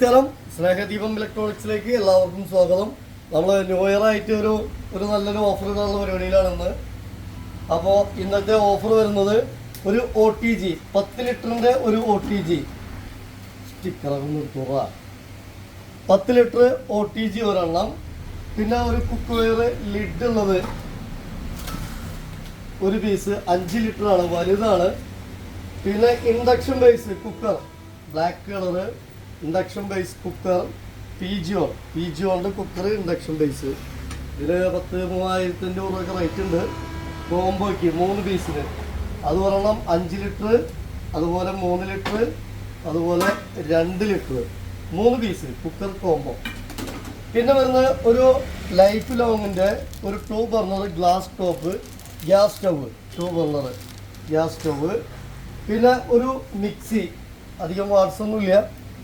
നമസ്കാരം. സ്നേഹദീപം ഇലക്ട്രോണിക്സിലേക്ക് എല്ലാവർക്കും സ്വാഗതം. നമ്മൾ ന്യൂ ഇയർ ആയിട്ട് ഒരു ഒരു നല്ലൊരു ഓഫർ ഇടാനുള്ള പരിപാടിയിലാണ് ഇന്ന് അപ്പോൾ ഇന്നത്തെ ഓഫർ വരുന്നത് ഒരു ഒ ടി ജി പത്ത് ലിറ്ററിന്റെ ഒരു ഒ ടി ജി സ്റ്റിക്കറൊക്കെ നിർത്തുക പത്ത് ലിറ്റർ ഒ ടി ജി ഒരെണ്ണം. പിന്നെ ഒരു കുക്ക് വെയർ ലിഡ് ഉള്ളത്. ഒരു പീസ് അഞ്ച് ലിറ്ററാണ് വലുതാണ്. പിന്നെ induction base cooker black colour induction base cooker P G all P G ഓളിന്റെ cooker induction base ഇതിന് പത്ത് മൂവായിരത്തിന്റെ രൂപയൊക്കെ റേറ്റ് ഉണ്ട് കോംബോയ്ക്ക് മൂന്ന് പീസിന് അത് ഒരെണ്ണം അഞ്ച് ലിറ്റർ അതുപോലെ മൂന്ന് ലിറ്റർ അതുപോലെ രണ്ട് ലിറ്റർ മൂന്ന് പീസ് കുക്കർ കോംബോ പിന്നെ വരുന്നത് ഒരു ലൈഫ് ലോങ്ങിന്റെ ഒരു two burner glass top gas stove two burner gas stove പിന്നെ ഒരു മിക്സി അധികം വാട്സ് ഒന്നുമില്ല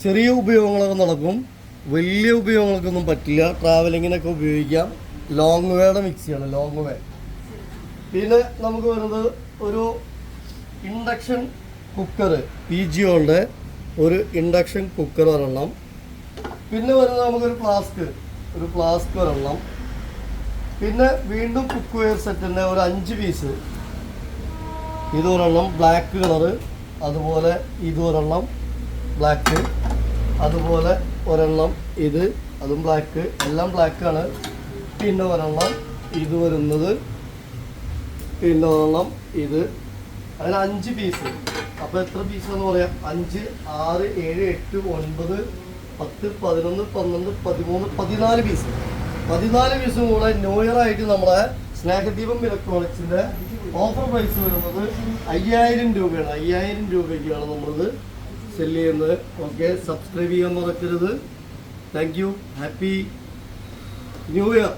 ചെറിയ ഉപയോഗങ്ങളൊക്കെ നടക്കും. വലിയ ഉപയോഗങ്ങൾക്കൊന്നും പറ്റില്ല. ട്രാവലിങ്ങിനൊക്കെ ഉപയോഗിക്കാം. ലോങ് വേയുടെ മിക്സിയാണ് ലോങ് വേ പിന്നെ നമുക്ക് വരുന്നത് ഒരു ഇൻഡക്ഷൻ കുക്കർ പി ജി ഓളുടെ ഒരു ഇൻഡക്ഷൻ കുക്കർ ഒരെണ്ണം. പിന്നെ വരുന്നത് നമുക്കൊരു ഫ്ലാസ്ക് ഒരു ഫ്ലാസ്ക് ഒരെണ്ണം. പിന്നെ വീണ്ടും കുക്ക് വെയർ സെറ്റിന്റെ ഒരു അഞ്ച് പീസ് ഇതൊരെണ്ണം ബ്ലാക്ക് കളറ് അതുപോലെ ഇതൊരെണ്ണം ബ്ലാക്ക് അതുപോലെ ഒരെണ്ണം ഇത് അതും ബ്ലാക്ക് എല്ലാം ബ്ലാക്കാണ് പിന്നെ ഒരെണ്ണം ഇത് വരുന്നത്. പിന്നെ ഒരെണ്ണം ഇത്. അങ്ങനെ അഞ്ച് പീസ് അപ്പോൾ എത്ര പീസ് എന്ന് പറയാം? അഞ്ച് ആറ് ഏഴ് എട്ട് ഒൻപത് പത്ത് പതിനൊന്ന് പന്ത്രണ്ട് പതിമൂന്ന് പതിനാല് പീസ് പതിനാല് പീസും കൂടെ ന്യൂ ഇയർ ആയിട്ട് നമ്മളെ സ്നേഹദീപം ഇലക്ട്രോണിക്സിന്റെ ഓഫർ പ്രൈസ് വരുന്നത് അയ്യായിരം രൂപയാണ്. അയ്യായിരം രൂപയ്ക്കാണ് നമ്മളിത് സെൽ ചെയ്യുന്നത്. ഓക്കെ സബ്സ്ക്രൈബ് ചെയ്യാൻ മറക്കരുത്. Thank you happy new year